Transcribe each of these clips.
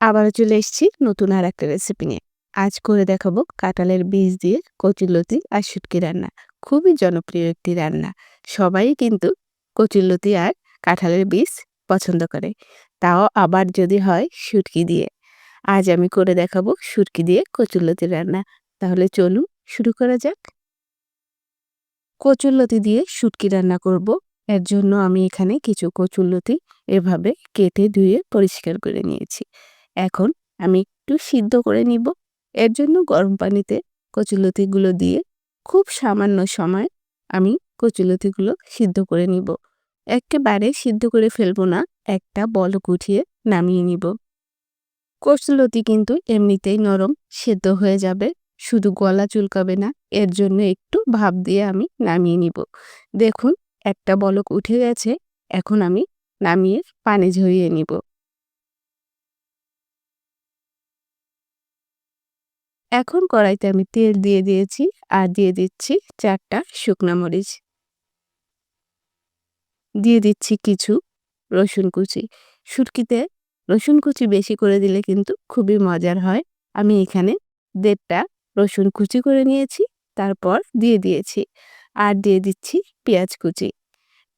আবারও চলে এসেছি নতুন আর একটা রেসিপি নিয়ে। আজ করে দেখাবো কাঁঠালের বীজ দিয়ে কচুরলতি আর শুটকি রান্না। খুবই জনপ্রিয় একটি রান্না। সবাই কিন্তু কচুরলতি আর কাঁঠালের বীজ পছন্দ করে। তাও আবার যদি হয় শুটকি দিয়ে। আজ আমি করে দেখাবো শুটকি দিয়ে কচুরলতি রান্না। তাহলে চলুন শুরু করা যাক। কচুরলতি দিয়ে শুটকি রান্না করব। এর জন্য আমি এখানে কিছু কচুরলতি এভাবে কেটে ধুয়ে পরিষ্কার করে নিয়েছি। এখন আমি একটু সিদ্ধ করে নিব। এর জন্য গরম পানিতে কচুলতিগুলো দিয়ে খুব সামান্য সময় আমি কচুলতিগুলো সিদ্ধ করে নিব। একেবারে সিদ্ধ করে ফেলব না, একটা বলক উঠিয়ে নামিয়ে নিব। কচুলতি কিন্তু এমনিতেই নরম, সেদ্ধ হয়ে যাবে, শুধু গলা চুলকাবে না, এর জন্য একটু ভাব দিয়ে আমি নামিয়ে নিব। দেখুন, একটা বলক উঠে গেছে, এখন আমি নামিয়ে পানি ঝরিয়ে নিব। এখন কড়াইতে আমি তেল দিয়ে দিয়েছি আর দিয়ে দিচ্ছি চারটা শুকনা মরিচ। দিয়ে দিচ্ছি কিছু রসুন কুচি। সুটকিতে রসুন কুচি বেশি করে দিলে কিন্তু খুবই মজার হয়। আমি এখানে দেড়টা রসুন কুচি করে নিয়েছি, তারপর দিয়ে দিয়েছি আর দিয়ে দিচ্ছি পেঁয়াজ কুচি।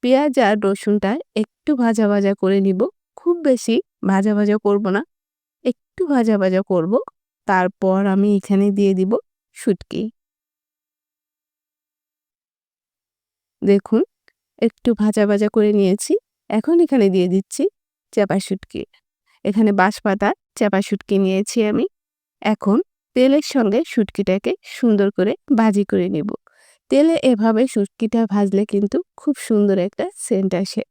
পেঁয়াজ আর রসুনটা একটু ভাজা ভাজা করে নিব, খুব বেশি ভাজা ভাজা করব না, একটু ভাজা ভাজা করব। তারপর আমি এখানে দিয়ে দিব শুটকি। দেখুন, একটু ভাজা ভাজা করে নিয়েছি। এখন এখানে দিয়ে দিচ্ছি চাপা শুটকি। এখানে বাঁশপাতা চাপা শুটকি নিয়েছি আমি। এখন তেলের সঙ্গে শুটকিটাকে সুন্দর করে ভাজি করে নেব। তেলে এভাবে শুটকিটা ভাজলে কিন্তু খুব সুন্দর একটা সেন্ট আসে।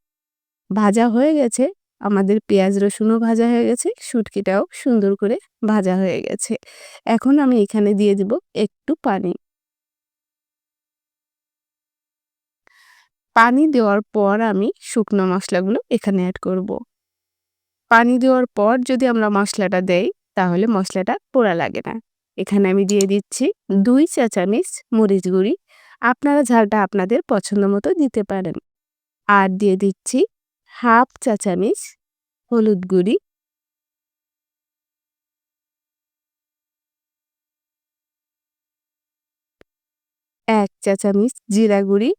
ভাজা হয়ে গেছে আমাদের পেঁয়াজ রসুনও ভাজা হয়ে গেছে, শুটকিটাও সুন্দর করে ভাজা হয়ে গেছে। এখন আমি এখানে দিয়ে দিব একটু পানি। পানি দেওয়ার পর আমি শুকনো মশলাগুলো এখানে অ্যাড করব। পানি দেওয়ার পর যদি আমরা মশলাটা দেই, তাহলে মশলাটা পোড়া লাগে না। এখানে আমি দিয়ে দিচ্ছি দুই চা চামিচ মরিচ গুঁড়ি। আপনারা ঝালটা আপনাদের পছন্দ মতো দিতে পারেন। আর দিয়ে দিচ্ছি হাফ চা চামিচ হলুদ গুঁড়ি এক চা চামিচ জিরা গুঁড়ি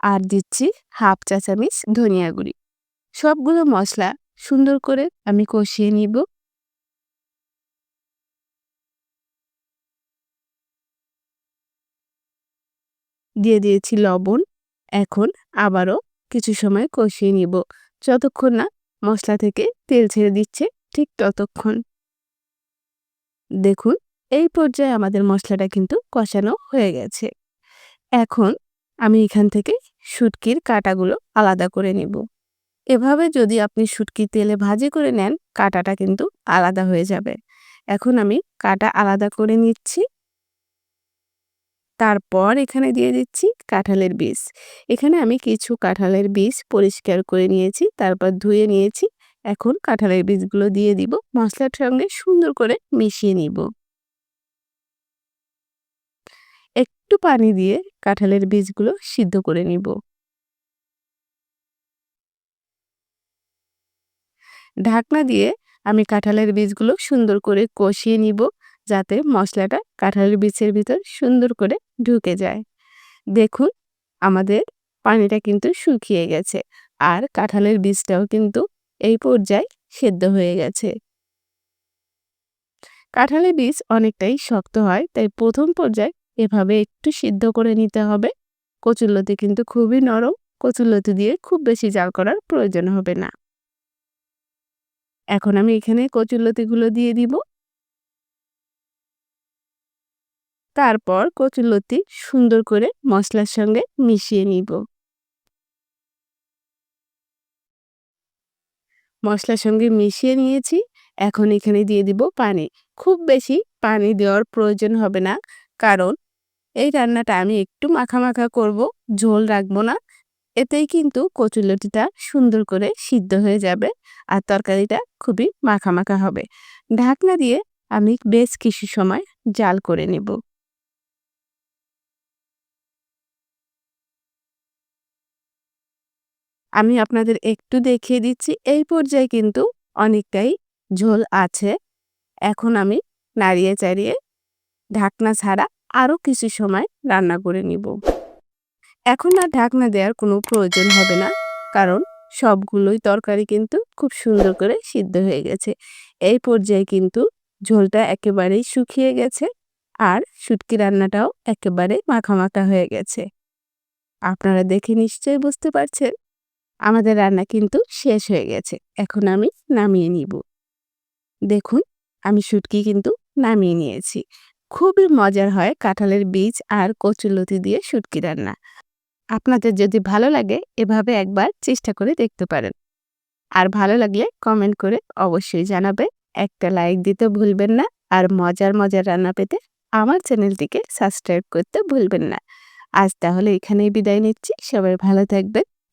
আর দিচ্ছি হাফ চা চামিচ ধনিয়া গুঁড়ি। সবগুলো মশলা সুন্দর করে আমি কষিয়ে নিব। দিয়ে দিয়েছি লবণ। এখন আবারও কিছু সময় কষিয়ে নিব। যতক্ষণ না মশলা থেকে তেল ছেড়ে দিচ্ছে, ঠিক ততক্ষণ। দেখুন, এই পর্যায়ে আমাদের মশলাটা কিন্তু কষানো হয়ে গেছে। এখন আমি এখান থেকে শুটকির কাটাগুলো আলাদা করে নেব। এভাবে যদি আপনি শুটকি তেলে ভাজি করে নেন, কাটাটা কিন্তু আলাদা হয়ে যাবে। এখন আমি কাটা আলাদা করে নিচ্ছি। তারপর এখানে দিয়ে দিচ্ছি কাঁঠালের বীজ। এখানে আমি কিছু কাঁঠালের বীজ পরিষ্কার করে নিয়েছি, তারপর ধুয়ে নিয়েছি। এখন কাঁঠালের বীজগুলো দিয়ে দিব, মশলার সঙ্গে সুন্দর করে মিশিয়ে নিব। একটু পানি দিয়ে কাঁঠালের বীজগুলো সিদ্ধ করে নিব। ঢাকনা দিয়ে আমি কাঁঠালের বীজগুলো সুন্দর করে কষিয়ে নিব। যাতে মশলাটা কাঁঠালের বীজের ভিতর সুন্দর করে ঢুকে যায়। দেখুন, আমাদের পানিটা কিন্তু শুকিয়ে গেছে আর কাঁঠালের বীজটাও কিন্তু এই পর্যায়ে সেদ্ধ হয়ে গেছে। কাঁঠালের বীজ অনেকটাই শক্ত হয়, তাই প্রথম পর্যায়ে এভাবে একটু সিদ্ধ করে নিতে হবে। কচুরলতি কিন্তু খুবই নরম কচুরলতি দিয়ে খুব বেশি জাল করার প্রয়োজন হবে না। এখন আমি এখানে কচুরলতিগুলো দিয়ে দিব। তারপর কচুরলতি সুন্দর করে মশলার সঙ্গে মিশিয়ে নিব। মশলার সঙ্গে মিশিয়ে নিয়েছি, এখন এখানে দিয়ে দিব পানি। খুব বেশি পানি দেওয়ার প্রয়োজন হবে না, কারণ এই রান্নাটা আমি একটু মাখা মাখা করব, ঝোল রাখব না। এতেই কিন্তু কচুলতিটা সুন্দর করে সিদ্ধ হয়ে যাবে আর তরকারিটা খুবই মাখা মাখা হবে। ঢাকনা দিয়ে আমি বেশ কিছু সময় জাল করে নেব। আমি আপনাদের একটু দেখিয়ে দিচ্ছি, এই পর্যায়ে কিন্তু অনেকটাই ঝোল আছে। এখন আমি নাড়িয়ে চাড়িয়ে ঢাকনা ছাড়া আরও কিছু সময় রান্না করে নিব। এখন আর ঢাকনা দেওয়ার কোনো প্রয়োজন হবে না, কারণ সবগুলোই তরকারি কিন্তু খুব সুন্দর করে সিদ্ধ হয়ে গেছে। এই পর্যায়ে কিন্তু ঝোলটা একেবারেই শুকিয়ে গেছে আর শুটকি রান্নাটাও একেবারে মাখা মাখা হয়ে গেছে। আপনারা দেখে নিশ্চয়ই বুঝতে পারছেন আমাদের রান্না কিন্তু শেষ হয়ে গেছে। এখন আমি নামিয়ে নিব। দেখুন, আমি শুটকি কিন্তু নামিয়ে নিয়েছি। খুবই মজার হয় কাঁঠালের বীজ আর কচুলতি দিয়ে শুটকি রান্না। আপনাদের যদি ভালো লাগে, এভাবে একবার চেষ্টা করে দেখতে পারেন। আর ভালো লাগলে কমেন্ট করে অবশ্যই জানাবে একটা লাইক দিতে ভুলবেন না আর মজার মজার রান্না পেতে আমার চ্যানেলটিকে সাবস্ক্রাইব করতে ভুলবেন না। আজ তাহলে এখানেই বিদায় নিচ্ছি। সবাই ভালো থাকবেন।